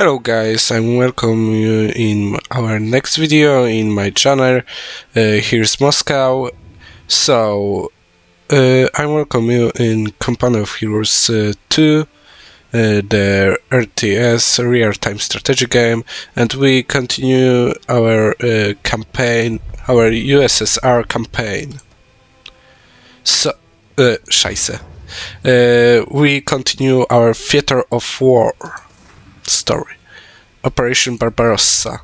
Hello guys, I'm welcome you in our next video in my channel. Uh, here's Moscow. So, uh, I welcome you in Company of Heroes uh, 2, uh, the RTS real-time strategy game, and we continue our uh, campaign, our USSR campaign. So, uh, scheiße. Uh, we continue our theater of war story. Operation Barbarossa.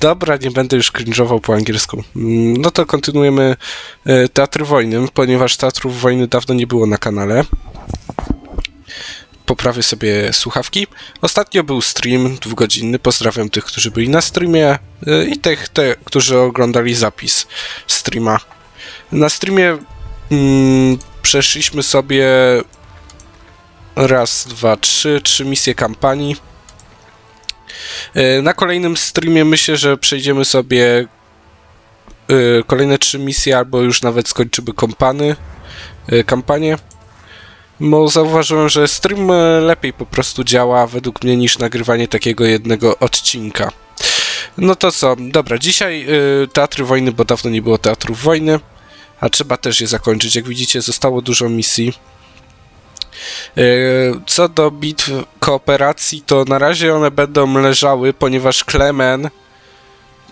Dobra, nie będę już cringe'ował po angielsku. Mm, No to kontynuujemy e, Teatr Wojny, ponieważ Teatrów Wojny dawno nie było na kanale. Poprawię sobie słuchawki. Ostatnio był stream dwugodzinny. Pozdrawiam tych, którzy byli na streamie e, i tych, te, którzy oglądali zapis streama. Na streamie mm, przeszliśmy sobie raz, dwa, trzy, trzy misje kampanii. E, Na kolejnym streamie myślę, że przejdziemy sobie e, kolejne trzy misje, albo już nawet skończymy kompany, e, kampanię. Bo zauważyłem, że stream lepiej po prostu działa według mnie niż nagrywanie takiego jednego odcinka. No to co, dobra, dzisiaj Teatry Wojny, bo dawno nie było Teatrów Wojny, a trzeba też je zakończyć. Jak widzicie, zostało dużo misji. E, Co do bitw kooperacji, to na razie one będą leżały, ponieważ Klemen.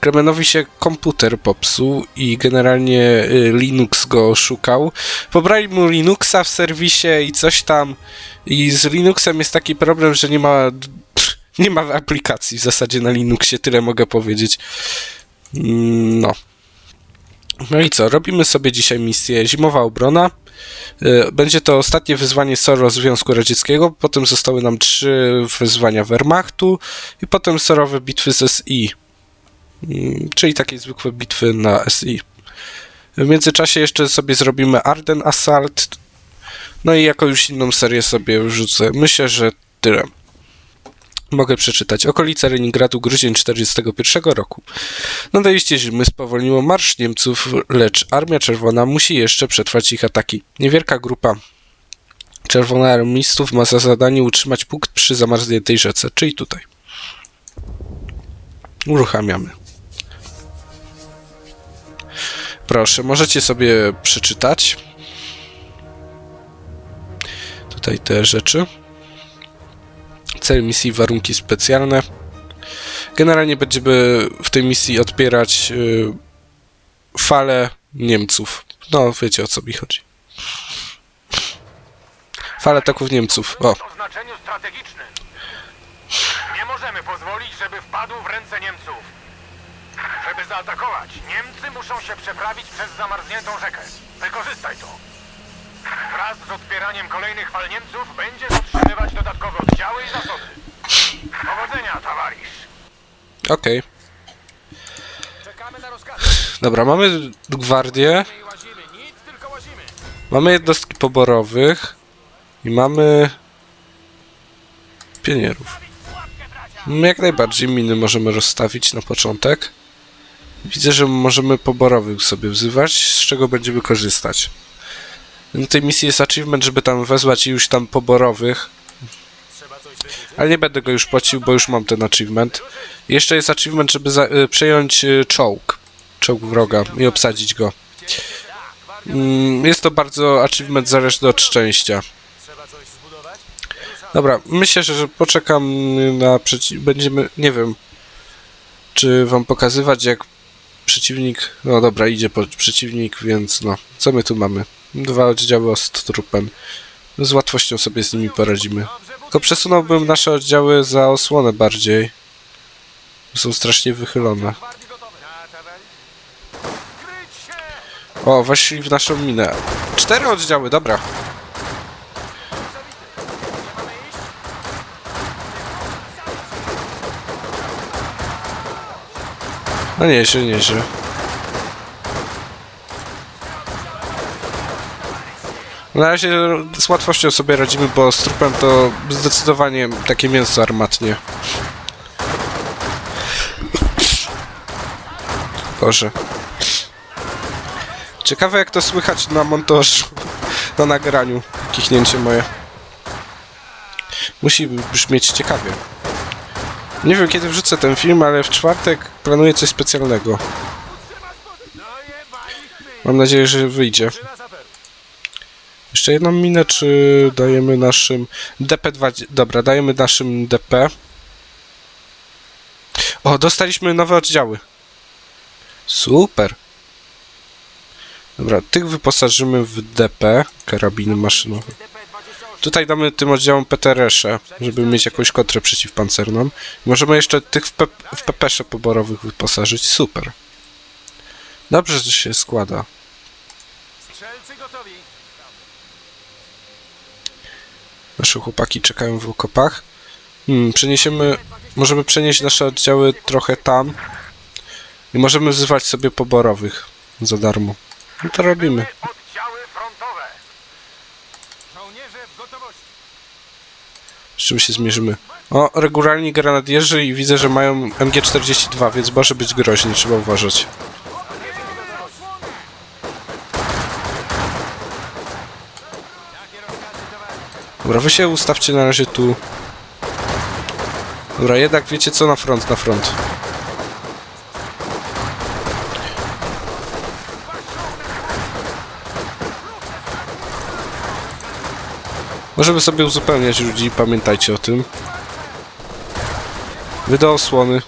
Klemenowi się komputer popsuł i generalnie y, Linux go szukał. Pobrali mu Linuxa w serwisie i coś tam. I z Linuxem jest taki problem, że nie ma. Nie ma aplikacji w zasadzie na Linuxie, tyle mogę powiedzieć. Mm, No. No i co? Robimy sobie dzisiaj misję Zimowa Obrona. Y, Będzie to ostatnie wyzwanie SORO Związku Radzieckiego, potem zostały nam trzy wyzwania Wehrmachtu i potem sorowe bitwy z SI, Mm, czyli takie zwykłe bitwy na SI. W międzyczasie jeszcze sobie zrobimy Arden Assault, no i już inną serię sobie wrzucę. Myślę, że tyle. Mogę przeczytać. Okolice Leningradu, grudzień 1941 roku. Nadejście zimy spowolniło marsz Niemców, lecz Armia Czerwona musi jeszcze przetrwać ich ataki. Niewielka grupa czerwonoarmistów ma za zadanie utrzymać punkt przy zamarzniętej rzece, czyli tutaj. Uruchamiamy. Proszę, możecie sobie przeczytać. Tutaj te rzeczy. Cel misji, warunki specjalne. Generalnie będziemy w tej misji odpierać y, falę Niemców. No, wiecie o co mi chodzi. Falę ataków Niemców. O znaczeniu strategicznym. Nie możemy pozwolić, żeby wpadł w ręce Niemców. Żeby zaatakować, Niemcy muszą się przeprawić przez zamarzniętą rzekę. Wykorzystaj to. Wraz z odpieraniem kolejnych fal Niemców będziesz otrzymywać dodatkowe oddziały i zasoby. Powodzenia, towarzysz. okej. Czekamy na rozkazy. Dobra, mamy gwardię, I łazimy, nic, tylko łazimy. mamy jednostki poborowych i mamy pionierów. Jak najbardziej miny możemy rozstawić na początek. Widzę, że możemy poborowych sobie wzywać, z czego będziemy korzystać. Na tej misji jest achievement, żeby tam wezwać już tam poborowych. Ale nie będę go już płacił, bo już mam ten achievement. Jeszcze jest achievement, żeby za, y, przejąć y, czołg. Czołg wroga i obsadzić go. Mm, Jest to bardzo achievement zależny od szczęścia. Dobra, myślę, że, że poczekam na przeciw... Będziemy, nie wiem, czy wam pokazywać jak przeciwnik... No dobra, idzie po przeciwnik, więc no, co my tu mamy? Dwa oddziały z trupem. Z łatwością sobie z nimi poradzimy. Tylko przesunąłbym nasze oddziały za osłonę bardziej. Są strasznie wychylone. O, weszli w naszą minę. Cztery oddziały, dobra. Nie mamy iść? No nieźle, nieźle. Na razie z łatwością sobie radzimy, bo z trupem to zdecydowanie takie mięso armatnie. Boże. Ciekawe jak to słychać na montażu. na nagraniu. Kichnięcie moje. Musi brzmieć ciekawie. Nie wiem kiedy wrzucę ten film, ale w czwartek planuję coś specjalnego. Mam nadzieję, że wyjdzie. Jeszcze jedną minę, czy dajemy naszym DP2... Dobra, dajemy naszym DP. O, dostaliśmy nowe oddziały. Super. Dobra, tych wyposażymy w DP, karabiny maszynowe. Tutaj damy tym oddziałom PTRS-e, żeby mieć jakąś kontrę przeciwpancerną. Możemy jeszcze tych w, pe w pepesze poborowych wyposażyć. Super. Dobrze, że się składa. Nasze chłopaki czekają w okopach. Hmm, przeniesiemy... Możemy przenieść nasze oddziały trochę tam. I możemy wzywać sobie poborowych za darmo. No to robimy. Oddziały frontowe. Żołnierze w gotowości. Z czym się zmierzymy? O, regularni granadierzy i widzę, że mają MG42, więc może być groźnie, trzeba uważać. Dobra, wy się ustawcie na razie tu. Dobra, jednak wiecie co? Na front, na front. Możemy sobie uzupełniać ludzi, pamiętajcie o tym. Wy do osłony.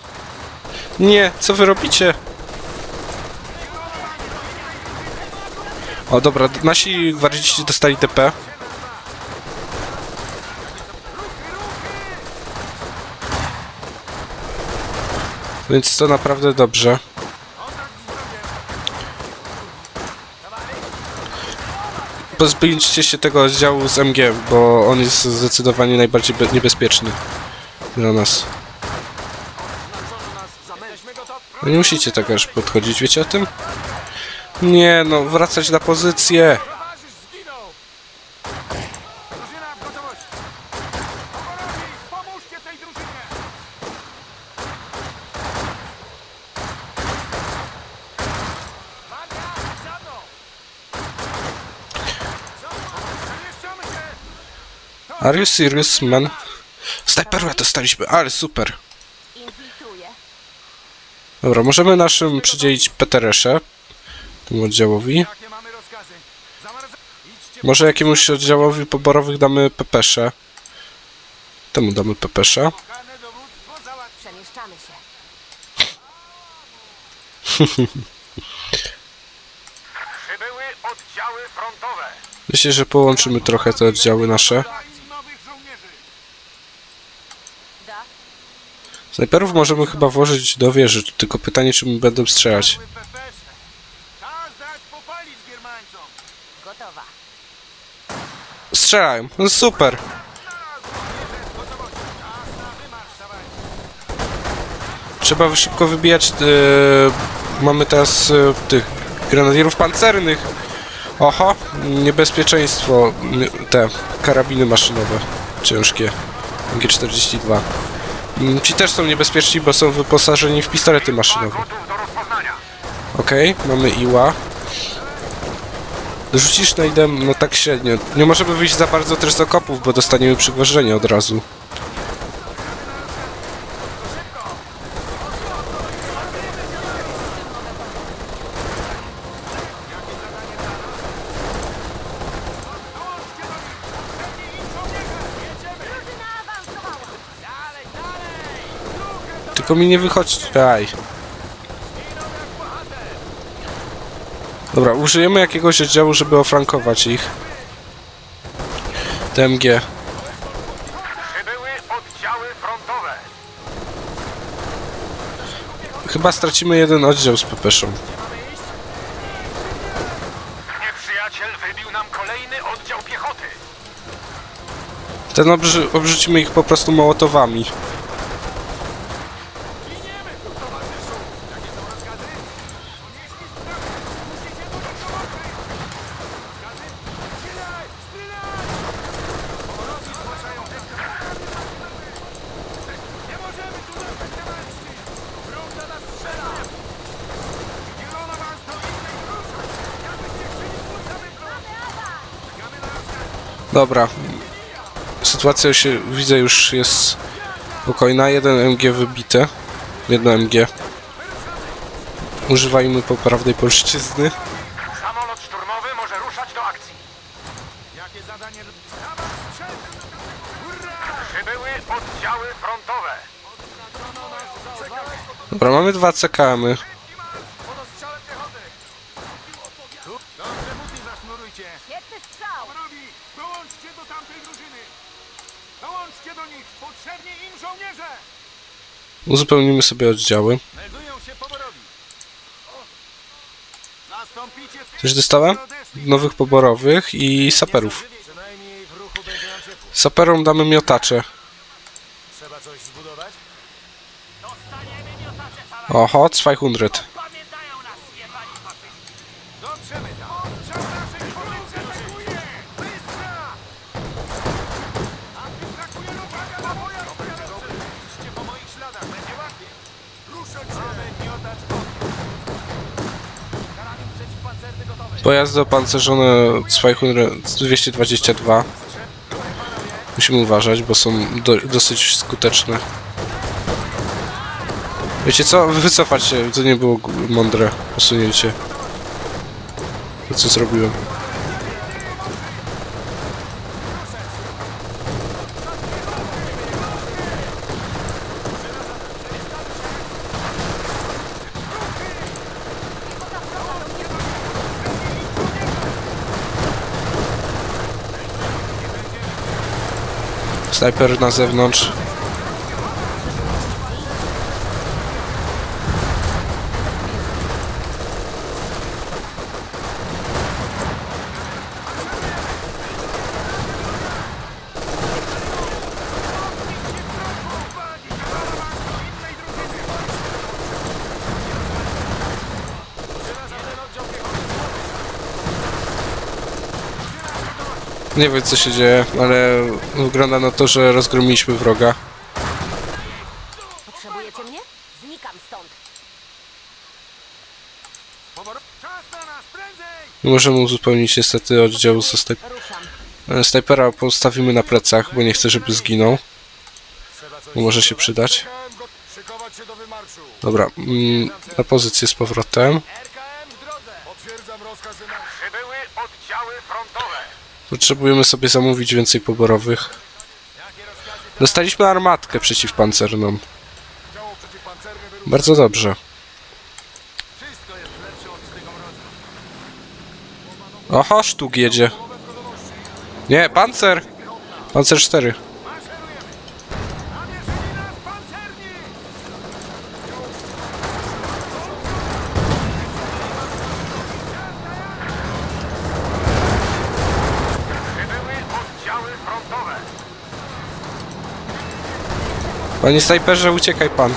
Nie, co wy robicie? O, dobra, nasi gwardziści dostali TP. Więc to naprawdę dobrze. Pozbyliście się tego oddziału z MG, bo on jest zdecydowanie najbardziej be- niebezpieczny dla nas. No nie musicie tak aż podchodzić, wiecie o tym? Nie, no, wracać na pozycję. Towarzysz zginął. Drużyna w gotowości. Poborowi, pomóżcie tej drużynie. Marta, za mną. Przemieszczamy się. Are you serious, man? Snajperła dostaliśmy, ale super. Dobra, możemy naszym przydzielić Peteresze, temu oddziałowi. Może jakiemuś oddziałowi poborowych damy pepesze. Temu damy pepesze. Przemieszczamy się. Myślę, że połączymy trochę te oddziały nasze. Dajcie nowych żołnierzy. Da. Snajperów możemy chyba włożyć do wieży, tylko pytanie, czy mi będą strzelać. Strzelają, no super. Trzeba szybko wybijać. e, mamy teraz e, tych grenadierów pancernych. Oho, niebezpieczeństwo. Nie- Te karabiny maszynowe ciężkie. G42. Ci też są niebezpieczni, bo są wyposażeni w pistolety maszynowe. Okej, mamy Iła. Rzucisz najdem, no tak średnio. Nie możemy wyjść za bardzo też z okopów, bo dostaniemy przygwożdżenie od razu. Tylko mi nie wychodź. Aj. Dobra, użyjemy jakiegoś oddziału, żeby ofrankować ich. TMG. Przybyły oddziały frontowe. Chyba stracimy jeden oddział z pepeszą. Nieprzyjaciel wybił nam kolejny oddział piechoty. Ten obrzy obrzucimy ich po prostu mołotowami. Nie możemy tu zostać na walczki. Wróg do nas strzela. Zielono was do innej ruszać. Jakbyście chcieli pójść za wybrą. Czekamy Dobra. Sytuacja się, widzę, już jest spokojna. Jeden MG wybite. Jedno MG. Używajmy poprawnej polszczyzny. Samolot szturmowy może ruszać do akcji. Jakie zadanie? Przybyły oddziały frontowe. Dobra, mamy dwa CKM-y. Uzupełnimy sobie oddziały. Coś dostałem? Nowych poborowych i saperów. Saperom damy miotacze. Oho, 200. Pojazdy opancerzone 200 222. Musimy uważać, bo są do, dosyć skuteczne. Wiecie co? Wycofać się, to nie było mądre posunięcie. To co zrobiłem. Snajper na zewnątrz. Nie wiem co się dzieje, ale wygląda na to, że rozgromiliśmy wroga. Potrzebujecie mnie? Znikam stąd. Nie możemy uzupełnić niestety oddziału ze Ruszam. e, snajpera postawimy na plecach, bo nie chcę, żeby zginął. Bo może się przydać. Dobra, mm, na pozycję z powrotem. RKM w drodze. Potwierdzam rozkaz wymarszu. Przybyły oddziały frontowe. Potrzebujemy sobie zamówić więcej poborowych. Dostaliśmy armatkę przeciwpancerną. Bardzo dobrze. Oho, sztuk jedzie. Nie, pancer! Pancer 4. Panie snajperze, uciekaj pan.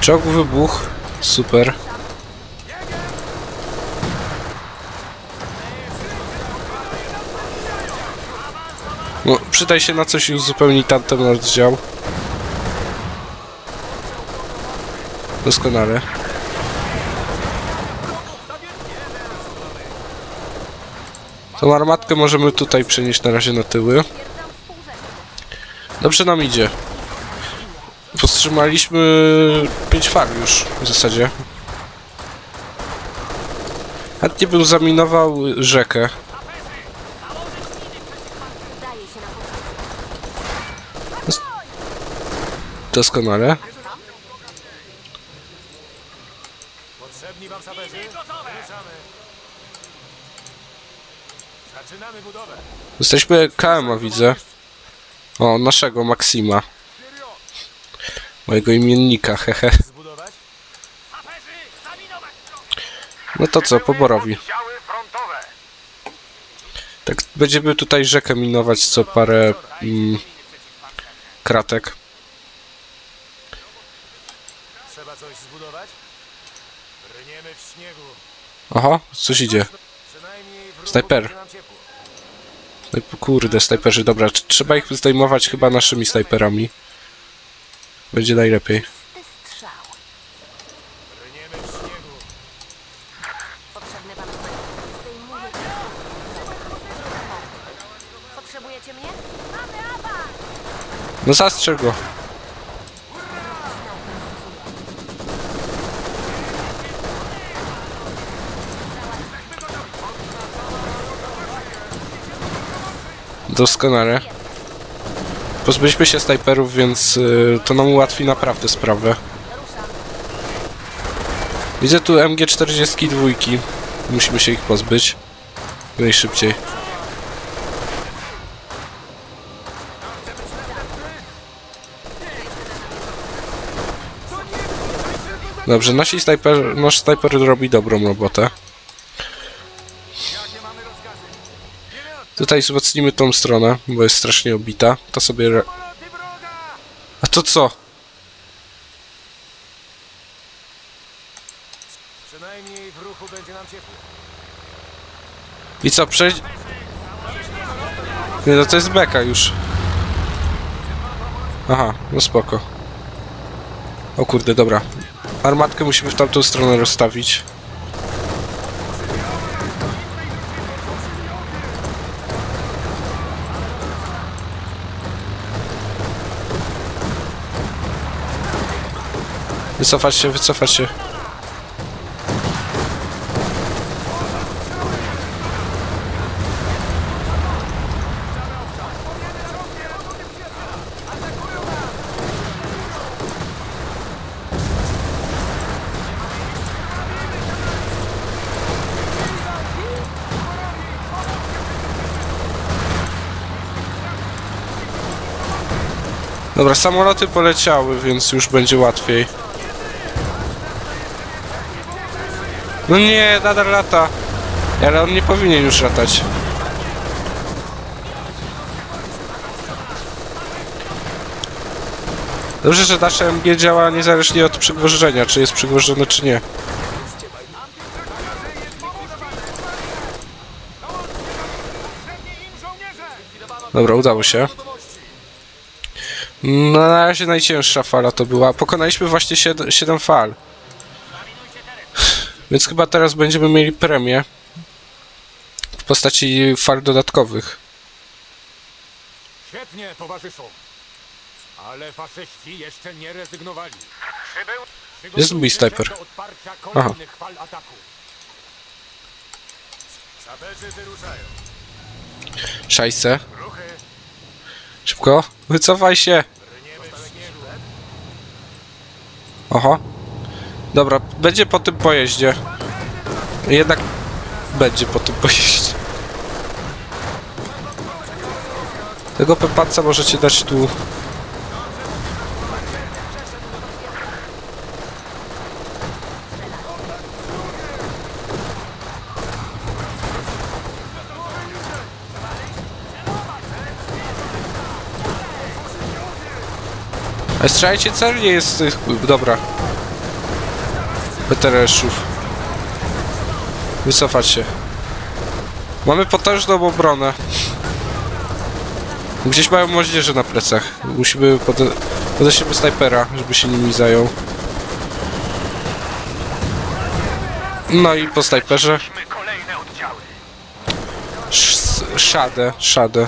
Czołg wybuch. Super. No, przydaj się na coś i uzupełnij tamten oddział. Doskonale. Tą armatkę możemy tutaj przenieść na razie na tyły. Dobrze nam idzie. Powstrzymaliśmy 5 fal już w zasadzie. Chętnie bym zaminował rzekę. Doskonale. Zaczynamy budowę. Jesteśmy KM, widzę. O, naszego Maksima. Mojego imiennika, hehe. Zbudować? No to co, poborowi. Frontowe. Tak, będziemy tutaj rzekę minować co parę mm, kratek. Trzeba coś zbudować? Rniemy w śniegu. Oho, coś idzie. Snajper. no kurde, snajperzy, dobra, trzeba ich zdejmować chyba naszymi snajperami. Będzie najlepiej. No zastrzel go. Doskonale. Pozbyliśmy się snajperów, więc y, to nam ułatwi naprawdę sprawę. Widzę tu MG42. Musimy się ich pozbyć. Najszybciej. Dobrze, nasi snajper, nasz snajper robi dobrą robotę. Tutaj wzmocnimy tą stronę, bo jest strasznie obita. To sobie... A to co? Przynajmniej w ruchu będzie nam ciepło. I co, przejdź... Nie, no to jest beka już. Aha, no spoko. O kurde, dobra. Armatkę musimy w tamtą stronę rozstawić. Wycofać się, wycofać się. Dobra, samoloty poleciały, więc już będzie łatwiej. No nie, nadal lata. Ale on nie powinien już latać. Dobrze, że nasze MG działa niezależnie od przygwożdżenia, czy jest przygwożdżone, czy nie. Dobra, udało się. No, na razie najcięższa fala to była. Pokonaliśmy właśnie 7, 7 fal. Więc chyba teraz będziemy mieli premię w postaci fal dodatkowych. Świetnie, towarzyszu. Ale faszyści jeszcze nie rezygnowali. Przybył... Jest mój snajper. Do odparcia kolejnych fal ataku. Saperzy wyruszają. Szajse. Ruchy. Szybko. Wycofaj się. Oho. Dobra, będzie po tym pojeździe. Jednak będzie po tym pojeździe. Tego pepaca możecie dać tu. A strzelajcie celnie jest tych... Dobra. PTRS-ów. Wycofać się. Mamy potężną obronę. Gdzieś mają moździerze na plecach. Musimy pode... podejściemy snajpera, żeby się nimi zajął. No i po snajperze. Sz- Szadę, szadę.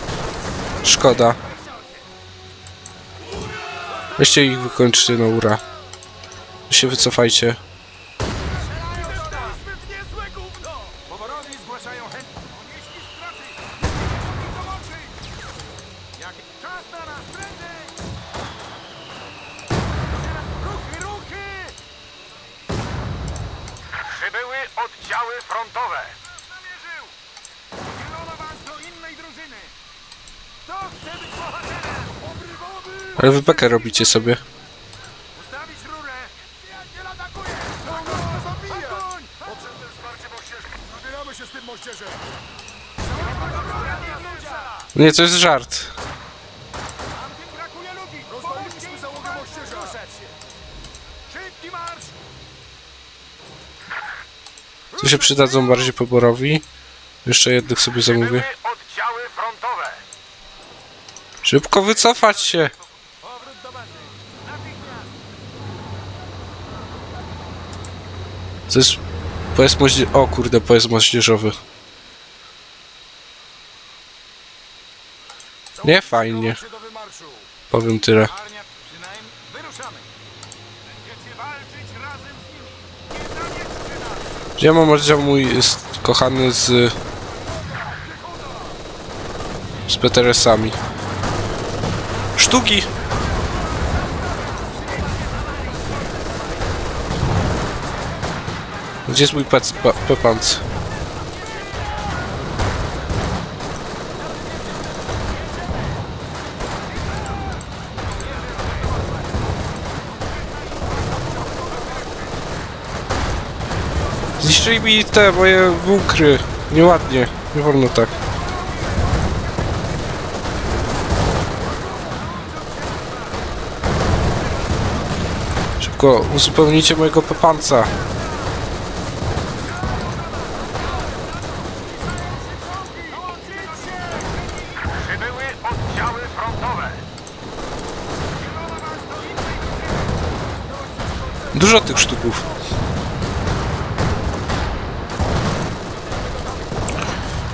Szkoda. Weźcie ich wykończcie na ura. Wy się wycofajcie. Bekę robicie sobie. Ustawić rurę! Przyjaciel atakuje! No, no, zabija! Ogoń! Potrzebne wsparcie moździerzy! Zabieramy się z tym moździerzem! Nie, to jest żart. Tam tym brakuje ludzi! Rozwaliliśmy załogę moździerza! Ruszać się! Szybki marsz! Tu się przydadzą bardziej poborowi. Jeszcze jednych sobie zamówię. Były oddziały frontowe! Szybko wycofać się! To jest pojazd. O kurde, pojazd moździerzowy. Nie fajnie. Powiem tyle. Gdzie mam oddział mój kochany z... z Peteresami. Sztuki! Gdzie jest mój pec, pa, pepanc? Zniszczyli mi te moje bunkry. Nieładnie. Nie wolno tak. Szybko uzupełnijcie mojego pepanca. Dużo tych sztuków.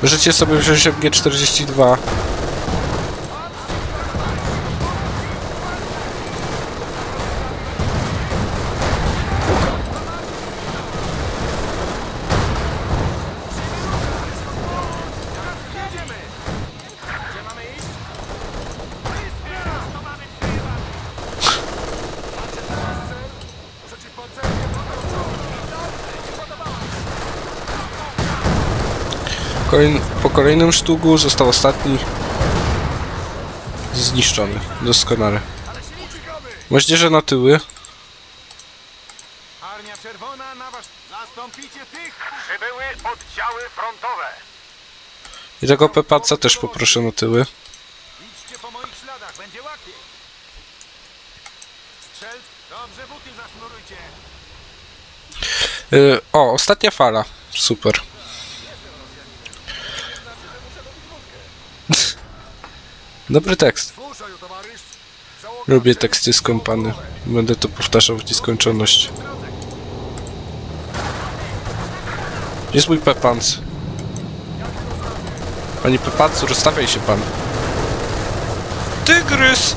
Możecie sobie wziąć MG42. Po kolejnym sztuku został ostatni zniszczony. Doskonale. Moździerze na tyły. Armia Czerwona na was... Zastąpicie tych... Przybyły oddziały frontowe. I tego pepaca też poproszę na tyły. Idźcie po moich śladach, będzie łatwiej. Strzelc, dobrze buty zasznurujcie. Y, o, ostatnia fala. Super. Dobry tekst. Lubię teksty skąpane. Będę to powtarzał w nieskończoność. Gdzie jest mój Pepans? Panie Pepancu, rozstawiaj się pan. Tygrys!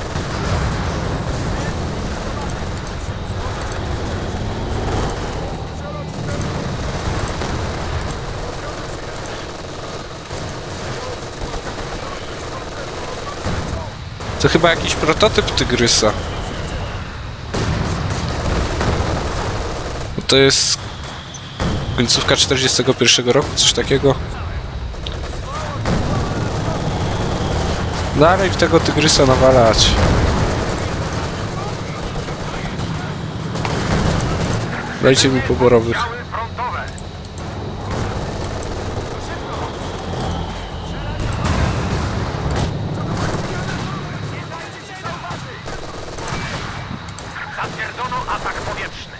To chyba jakiś prototyp Tygrysa. To jest końcówka 41 roku, coś takiego. Dalej w tego Tygrysa nawalać. Dajcie mi poborowych. Oddziały frontowe. Zatwierdzono atak powietrzny.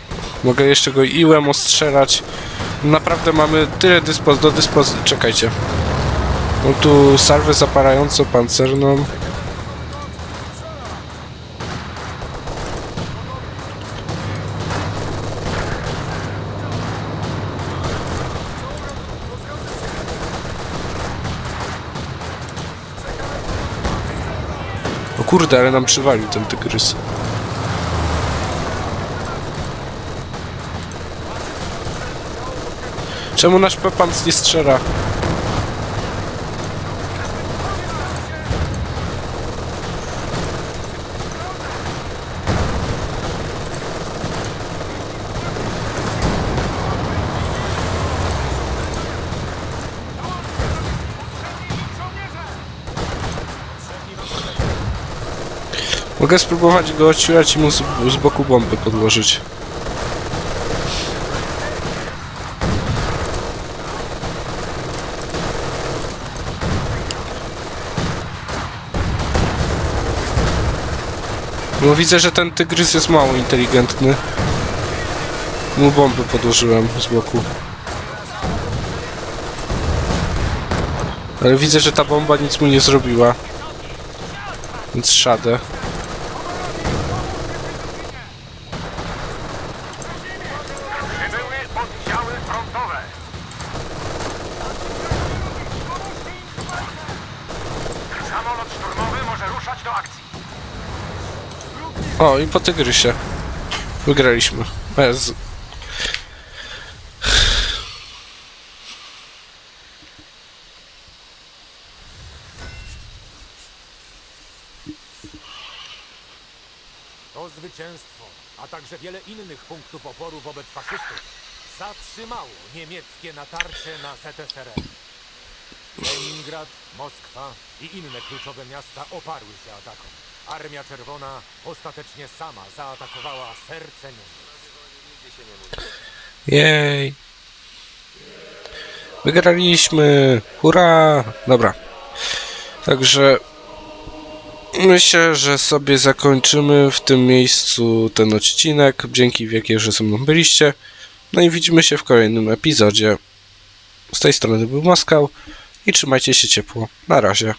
Mogę jeszcze go iłem ostrzelać. Naprawdę mamy tyle dyspoz do dyspozycji. Czekajcie. Mam tu salwę zaparającą pancerną. O kurde, ale nam przywalił ten tygrys. Czemu nasz Pepans nie strzela? Mogę spróbować go odciłać i mu z, z boku bomby podłożyć. No widzę, że ten tygrys jest mało inteligentny. Mu bombę podłożyłem z boku. Ale widzę, że ta bomba nic mu nie zrobiła. Więc szadę. Przybyły oddziały frontowe. Samolot szturmowy O, i po tygrysie. Wygraliśmy. Bez. To zwycięstwo, a także wiele innych punktów oporu wobec faszystów zatrzymało niemieckie natarcie na ZSRR. Leningrad, Moskwa i inne kluczowe miasta oparły się atakom. Armia Czerwona ostatecznie sama zaatakowała serce Niemiec. Jej. Wygraliśmy. Hurra! Dobra. Także myślę, że sobie zakończymy w tym miejscu ten odcinek. Dzięki wielkie, że ze mną byliście. No i widzimy się w kolejnym epizodzie. Z tej strony był Moskał i trzymajcie się ciepło. Na razie.